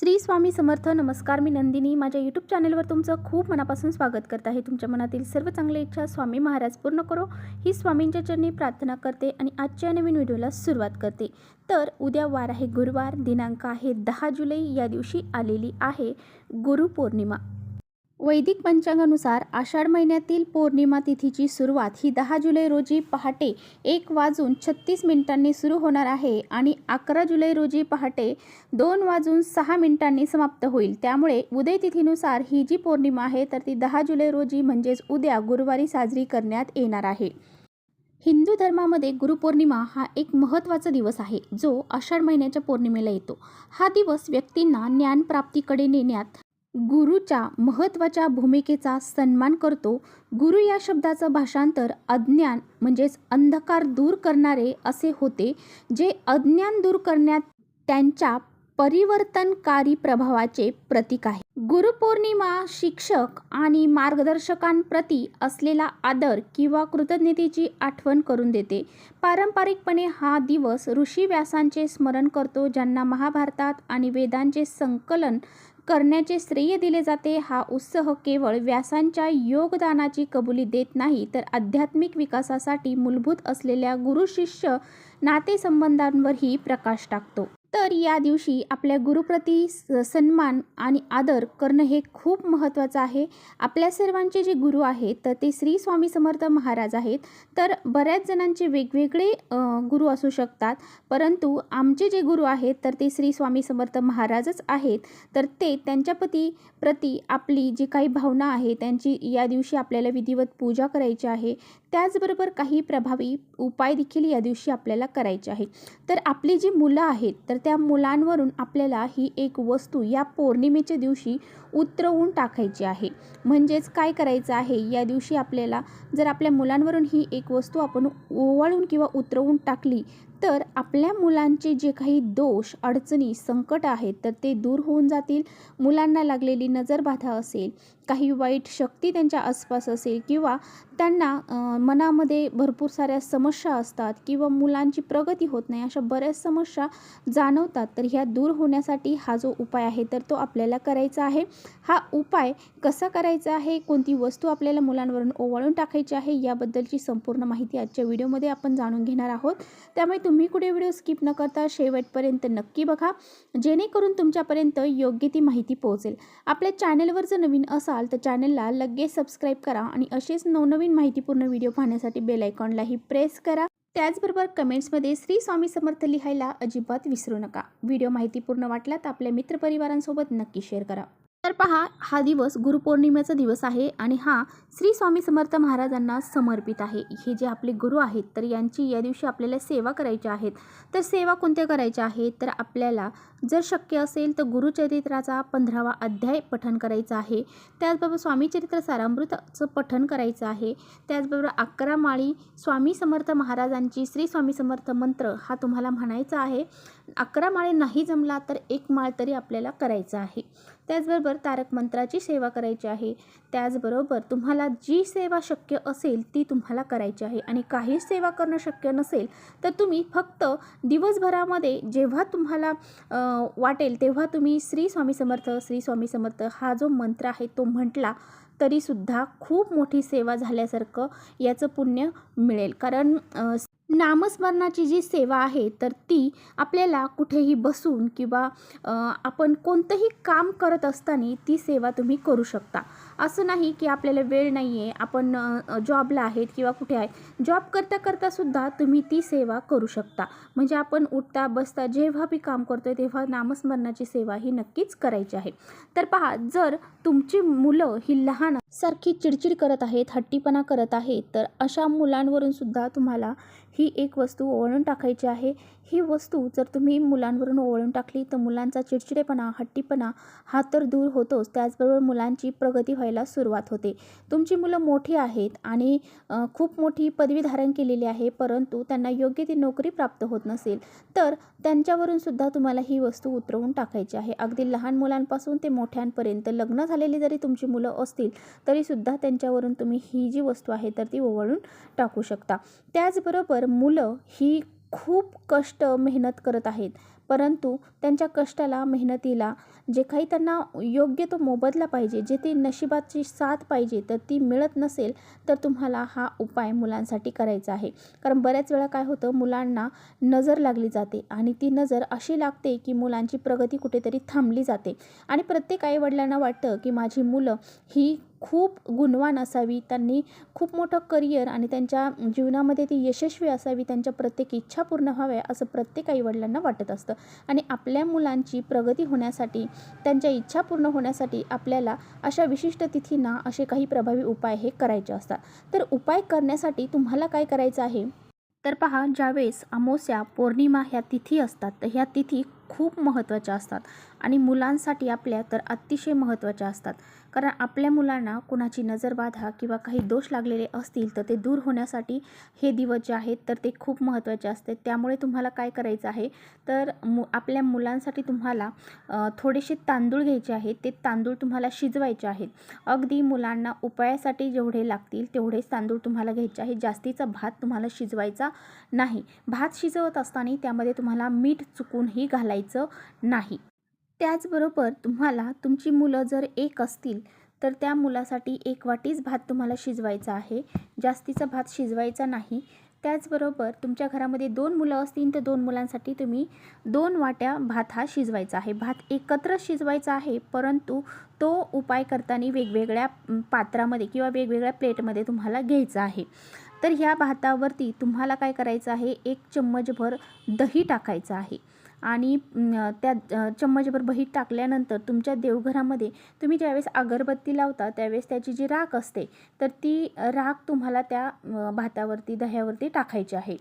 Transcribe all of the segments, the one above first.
श्री स्वामी समर्थ नमस्कार. मी नंदिनी. माझ्या यूट्यूब चॅनलवर तुमचं खूप मनापासून स्वागत करत आहे. तुमच्या मनातील सर्व चांगल्या इच्छा स्वामी महाराज पूर्ण करो. ही स्वामींच्या चरणी प्रार्थना करते आणि आजच्या नवीन व्हिडिओला सुरुवात करते. तर उद्या वार आहे गुरुवार. दिनांक आहे दहा जुलै. या दिवशी आलेली आहे गुरुपौर्णिमा वैदिक पंचांगानुसार आषाढ महिन्यातील पौर्णिमा तिथीची सुरुवात ही दहा जुलै रोजी पहाटे एक वाजून छत्तीस मिनिटांनी सुरू होणार आहे आणि अकरा जुलै रोजी पहाटे दोन वाजून सहा मिनिटांनी समाप्त होईल. त्यामुळे उदय तिथीनुसार ही जी पौर्णिमा आहे तर ती दहा जुलै रोजी म्हणजेच उद्या गुरुवारी साजरी करण्यात येणार आहे. हिंदू धर्मामध्ये गुरुपौर्णिमा हा एक महत्त्वाचा दिवस आहे जो आषाढ महिन्याच्या पौर्णिमेला येतो. हा दिवस व्यक्तींना ज्ञानप्राप्तीकडे नेण्यात गुरुच्या महत्त्वाच्या भूमिकेचा सन्मान करतो. गुरु या शब्दाचं भाषांतर अज्ञान म्हणजेच अंधकार दूर करणारे असे होते जे अज्ञान दूर करण्यात त्यांच्या परिवर्तनकारी प्रभावाचे प्रतीक आहे. गुरुपौर्णिमा शिक्षक आणि मार्गदर्शकांप्रती असलेला आदर किंवा कृतज्ञतेची आठवण करून देते. पारंपरिकपणे हा दिवस ऋषी व्यासांचे स्मरण करतो ज्यांना महाभारतात आणि वेदांचे संकलन करण्याचे श्रेय दिले जाते. हा उत्सह केवळ व्यासांच्या योगदानाची कबुली देत नाही तर आध्यात्मिक विकासासाठी मूलभूत असलेल्या गुरु शिष्य नातेसंबंधांवरही प्रकाश टाकतो. तर या दिवशी आपल्या गुरुप्रती स- सन्मान आणि आदर करणं हे खूप महत्त्वाचं आहे. आपल्या सर्वांचे जे गुरु आहेत तर ते श्री स्वामी समर्थ महाराज आहेत. तर बऱ्याच जणांचे वेगवेगळे गुरु असू शकतात. परंतु आमचे जे गुरु आहेत तर ते श्री स्वामी समर्थ महाराजच आहेत. तर ते त्यांच्या पती प्रती आपली जी काही भावना आहे त्यांची या दिवशी आपल्याला विधिवत पूजा करायची आहे. त्याचबरोबर काही प्रभावी उपाय देखील या दिवशी आपल्याला करायचे आहे तर आपली जी मुलं आहेत तर त्या मुलांवरून आपल्याला ही एक वस्तू या पौर्णिमेच्या दिवशी उतरवून टाकायची आहे. म्हणजेच काय करायचं आहे? या दिवशी आपल्याला जर आपल्या मुलांवरून ही एक वस्तू आपण ओवाळून किंवा उतरवून टाकली तर आपल्या मुलांचे जे काही दोष अडचणी संकट आहेत तर ते दूर होऊन जातील. मुलांना लागलेली नजरबाधा असेल काही वाईट शक्ती त्यांच्या आसपास असेल किंवा त्यांना मनामध्ये भरपूर साऱ्या समस्या असतात किंवा मुलांची प्रगती होत नाही अशा बऱ्याच समस्या जाणवतात तर ह्या दूर होण्यासाठी हा जो उपाय आहे तर तो आपल्याला करायचा आहे. हा उपाय कसा करायचा आहे कोणती वस्तू आपल्याला मुलांवरून ओवाळून टाकायची आहे याबद्दलची संपूर्ण माहिती आजच्या व्हिडिओमध्ये आपण जाणून घेणार आहोत. त्यामुळे तुम्ही कुठे व्हिडिओ स्किप न करता शेवटपर्यंत नक्की बघा जेणेकरून तुमच्यापर्यंत योग्य ती माहिती पोहोचेल. आपल्या चॅनलवर जर नवीन असाल तर चॅनेलला लगेच सबस्क्राईब करा आणि असेच नवनवीन माहितीपूर्ण व्हिडिओ पाहण्यासाठी बेल आयकॉनलाही प्रेस करा. त्याचबरोबर कमेंट्समध्ये श्री स्वामी समर्थ लिहायला अजिबात विसरू नका. व्हिडिओ माहितीपूर्ण वाटला तर आपल्या मित्रपरिवारांसोबत नक्की शेअर करा. तर पहा हा दिवस गुरुपौर्णिमेचा दिवस आहे आणि हा श्री स्वामी समर्थ महाराजांना समर्पित आहे. हे जे आपले गुरु आहेत तर यांची या दिवशी आपल्याला सेवा करायच्या आहेत तर सेवा कोणत्या करायच्या आहेत? तर आपल्याला जर शक्य असेल तर गुरुचरित्राचा पंधरावा अध्याय पठण करायचा आहे. त्याचबरोबर स्वामीचरित्र सारामृतचं पठण करायचं आहे. त्याचबरोबर अकरा माळी स्वामी समर्थ महाराजांची श्री स्वामी समर्थ मंत्र हा तुम्हाला म्हणायचा आहे. अकरा माळे नाही जमला तर एक माळ तरी आपल्याला करायचा आहे. त्याचबरोबर तारक मंत्राची सेवा करायची आहे. त्याचबरोबर तुम्हाला जी सेवा शक्य असेल ती तुम्हाला करायची आहे. आणि काहीच सेवा करणं शक्य नसेल तर तुम्ही फक्त दिवसभरामध्ये जेव्हा तुम्हाला वाटेल तेव्हा तुम्ही श्री स्वामी समर्थ श्री स्वामी समर्थ हा जो मंत्र आहे तो म्हटला तरीसुद्धा खूप मोठी सेवा झाल्यासारखं याचं पुण्य मिळेल. कारण नामस्मरणाची जी सेवा आहे तर ती आपल्याला कुठेही बसून किंवा आपण कोणतंही काम करत असताना ती सेवा तुम्ही करू शकता. असं नाही की आपल्याला वेळ नाही आहे आपण जॉबला आहेत किंवा कुठे आहे जॉब करता करता सुद्धा तुम्ही ती सेवा करू शकता. म्हणजे आपण उठता बसता जेव्हा बी काम करतोय तेव्हा नामस्मरणाची सेवा ही नक्कीच करायची आहे. तर पहा जर तुमची मुलं ही लहान सारखी चिडचिड करत आहेत हट्टीपणा करत आहेत तर अशा मुलांवरून सुद्धा तुम्हाला ही एक वस्तू ओळून टाकायची आहे. ही वस्तू जर तुम्ही मुलांवरून ओळून टाकली तर मुलांचा चिडचिडेपणा हट्टीपणा हा तर दूर होतोच. त्याचबरोबर मुलांची प्रगती व्हायला सुरुवात होते. तुमची मुलं मोठी आहेत आणि खूप मोठी पदवी धारण केलेली आहे परंतु त्यांना योग्य ती नोकरी प्राप्त होत नसेल तर त्यांच्यावरून सुद्धा तुम्हाला ही वस्तू उतरवून टाकायची आहे. अगदी लहान मुलांपासून ते मोठ्यांपर्यंत लग्न झालेली जरी तुमची मुलं असतील तरीसुद्धा त्यांच्यावरून तुम्ही ही जी वस्तू आहे तर ती ओवाळून टाकू शकता. त्याचबरोबर मुलं ही खूप कष्ट मेहनत करत आहेत. परंतु त्यांच्या कष्टाला मेहनतीला जे काही त्यांना योग्य तो मोबदला पाहिजे जे ते नशिबाची साथ पाहिजे तर ती मिळत नसेल तर तुम्हाला हा उपाय मुलांसाठी करायचा आहे. कारण बऱ्याच वेळा काय होतं मुलांना नजर लागली जाते आणि ती नजर अशी लागते की मुलांची प्रगती कुठेतरी थांबली जाते. आणि प्रत्येक आईवडिलांना वाटतं की माझी मुलं ही खूप गुणवान असावी त्यांनी खूप मोठं करिअर आणि त्यांच्या जीवनामध्ये ती यशस्वी असावी त्यांच्या प्रत्येक इच्छा पूर्ण व्हाव्या असं प्रत्येक आईवडिलांना वाटत असतं. आणि आपल्या मुलांची प्रगती होण्यासाठी त्यांच्या इच्छा पूर्ण होण्यासाठी आपल्याला अशा विशिष्ट तिथींना असे काही प्रभावी उपाय हे करायचे असतात. तर उपाय करण्यासाठी तुम्हाला काय करायचं आहे? तर पहा ज्यावेळेस अमावस्या पौर्णिमा ह्या तिथी असतात तर ह्या तिथी खूप महत्त्वाच्या असतात. आणि मुलांसाठी आपल्या तर अतिशय महत्त्वाच्या असतात. कारण आपल्या मुलांना कुणाची नजरबाधा किंवा काही दोष लागलेले असतील तर ते दूर होण्यासाठी हे दिवस जे आहेत तर ते खूप महत्त्वाचे असते त्यामुळे तुम्हाला काय करायचं आहे? तर मु आपल्या मुलांसाठी तुम्हाला थोडेसे तांदूळ घ्यायचे आहेत. ते तांदूळ तुम्हाला शिजवायचे आहेत. अगदी मुलांना उपायासाठी जेवढे लागतील तेवढेच तांदूळ तुम्हाला घ्यायचे आहे जास्तीचा भात तुम्हाला शिजवायचा नाही. भात शिजवत असताना त्यामध्ये तुम्हाला मीठ चुकूनही घालायचं नाही. त्याचबरोबर तुम्हाला तुमची मुलं जर एक असतील तर त्या मुलासाठी एक वाटीच भात तुम्हाला शिजवायचा आहे. जास्तीचा भात शिजवायचा नाही. त्याचबरोबर तुमच्या घरामध्ये दोन मुलं असतील तर दोन मुलांसाठी तुम्ही दोन वाट्या भात हा शिजवायचा आहे. भात एकत्र शिजवायचा आहे परंतु तो उपाय करताना वेगवेगळ्या पात्रामध्ये किंवा वेगवेगळ्या प्लेटमध्ये तुम्हाला घ्यायचा आहे. तर ह्या भातावरती तुम्हाला काय करायचं आहे? एक चम्मचभर दही टाकायचं आहे. आणि त्या चम्मचभर बहीत टाकल्यानंतर तुमच्या देवघरामध्ये तुम्ही ज्यावेळेस अगरबत्ती लावता त्यावेळेस त्याची जी राख असते तर ती राख तुम्हाला त्या भातावरती दह्यावरती टाकायची आहे.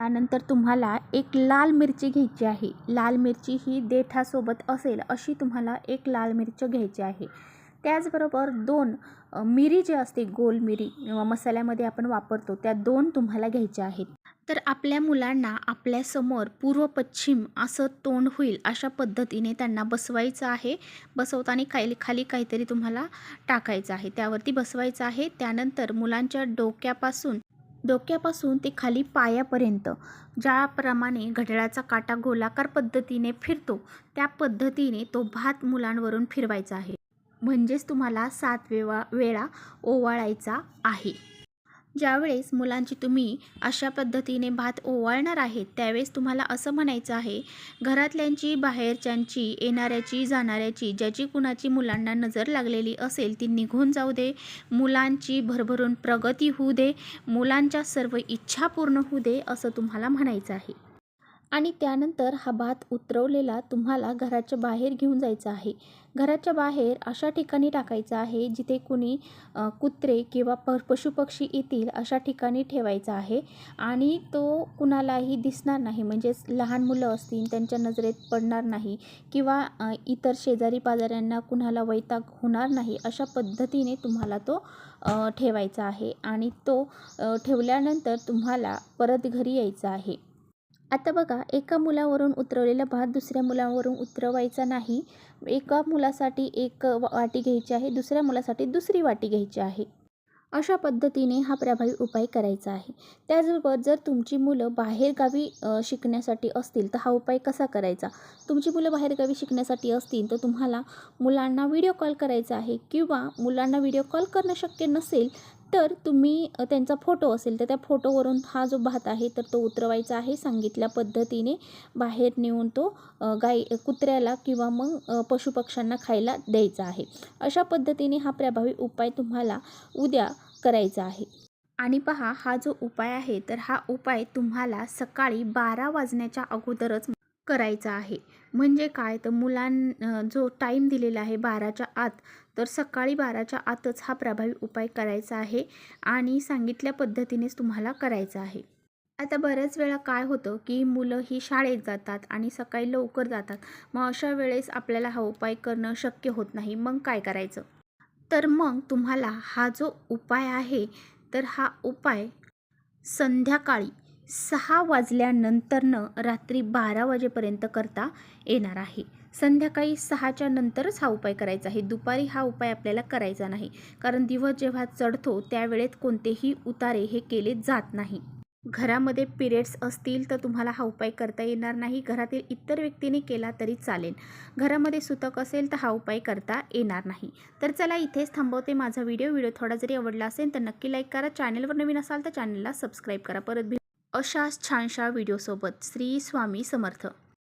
त्यानंतर तुम्हाला एक लाल मिरची घ्यायची आहे. लाल मिरची ही देठासोबत असेल अशी तुम्हाला एक लाल मिरची घ्यायची आहे. त्याचबरोबर दोन मिरी जी असते गोल मिरी मसाल्यामध्ये आपण वापरतो त्या दोन तुम्हाला घ्यायच्या आहेत. तर आपल्या मुलांना आपल्यासमोर पूर्व पश्चिम असं तोंड होईल अशा पद्धतीने त्यांना बसवायचं आहे. बसवताना खाली खाली काहीतरी तुम्हाला टाकायचं आहे. त्यावरती बसवायचं आहे. त्यानंतर मुलांच्या डोक्यापासून डोक्यापासून ते खाली पायापर्यंत ज्याप्रमाणे घड्याळाचा काटा गोलाकार पद्धतीने फिरतो त्या पद्धतीने तो भात मुलांवरून फिरवायचा आहे. म्हणजेच तुम्हाला सात वेळा वेळा ओवाळायचा आहे. ज्यावेळेस मुलांची तुम्ही अशा पद्धतीने भात ओवाळणार आहेत त्यावेळेस तुम्हाला असं म्हणायचं आहे घरातल्यांची बाहेरच्यांची येणाऱ्याची जाणाऱ्याची ज्याची कुणाची मुलांना नजर लागलेली असेल ती निघून जाऊ दे मुलांची भरभरून प्रगती होऊ दे मुलांच्या सर्व इच्छा पूर्ण होऊ दे असं तुम्हाला म्हणायचं आहे. आणि त्यानंतर हा भात उतरवलेला तुम्हाला घराच्या बाहेर घेऊन जायचा आहे. घराच्या बाहेर अशा ठिकाणी टाकायचा आहे जिथे कुणी कुत्रे किंवा प पशुपक्षी येतील अशा ठिकाणी ठेवायचा आहे. आणि तो कुणालाही दिसणार नाही म्हणजेच लहान मुलं असतील त्यांच्या नजरेत पडणार नाही किंवा इतर शेजारी पाजाऱ्यांना कुणाला वैताग होणार नाही अशा पद्धतीने तुम्हाला तो ठेवायचा आहे. आणि तो ठेवल्यानंतर तुम्हाला परत घरी यायचं आहे. आता बघा एका मुलावरून उतरवलेला भात दुसऱ्या मुलावरून उतरवायचा नाही. एका मुलासाठी एक वाटी घ्यायची आहे दुसऱ्या मुलासाठी दुसरी वाटी घ्यायची आहे. अशा पद्धतीने हा प्रभावी उपाय करायचा आहे. त्याचबरोबर जर तुमची मुलं बाहेरगावी शिकण्यासाठी असतील तर हा उपाय कसा करायचा? तुमची मुलं बाहेरगावी शिकण्यासाठी असतील तर तुम्हाला मुलांना व्हिडिओ कॉल करायचा आहे किंवा मुलांना व्हिडिओ कॉल करणं शक्य नसेल तर तुम्ही त्यांचा फोटो असेल तर त्या फोटोवरून हा जो भात आहे तर तो उतरवायचा आहे सांगितल्या पद्धतीने. बाहेर नेऊन तो गाई कुत्र्याला किंवा मग पशुपक्ष्यांना खायला द्यायचा आहे. अशा पद्धतीने हा प्रभावी उपाय तुम्हाला उद्या करायचा आहे. आणि पहा हा जो उपाय आहे तर हा उपाय तुम्हाला सकाळी बारा वाजण्याच्या अगोदरच करायचा आहे. म्हणजे काय? तर मुलां जो टाईम दिलेला आहे बाराच्या आत तर सकाळी बाराच्या आतच हा प्रभावी उपाय करायचा आहे आणि सांगितल्या पद्धतीनेच तुम्हाला करायचा आहे. आता बऱ्याच वेळा काय होतं की मुलं ही शाळेत जातात आणि सकाळी लवकर जातात. मग अशा वेळेस आपल्याला हा उपाय करणं शक्य होत नाही. मग काय करायचं? तर मग तुम्हाला हा जो उपाय आहे तर हा उपाय संध्याकाळी सहा वाजल्यानंतरनं रात्री बारा वाजेपर्यंत करता येणार आहे. संध्याकाळी सहाच्या नंतरच हा उपाय करायचा आहे. दुपारी हा उपाय आपल्याला करायचा नाही. कारण दिवस जेव्हा चढतो त्यावेळेत कोणतेही उतारे हे केले जात नाही. घरामध्ये पिरियड्स असतील तर तुम्हाला हा उपाय करता येणार नाही. घरातील इतर व्यक्तीने केला तरी चालेल. घरामध्ये सुतक असेल तर हा उपाय करता येणार नाही. तर चला इथेच थांबवते माझा व्हिडिओ. व्हिडिओ थोडा जरी आवडला असेल तर नक्की लाईक करा. चॅनलवर नवीन असाल तर चॅनलला सबस्क्राईब करा. परत भेट अशाच छानशा व्हिडिओसोबत श्री स्वामी समर्थ.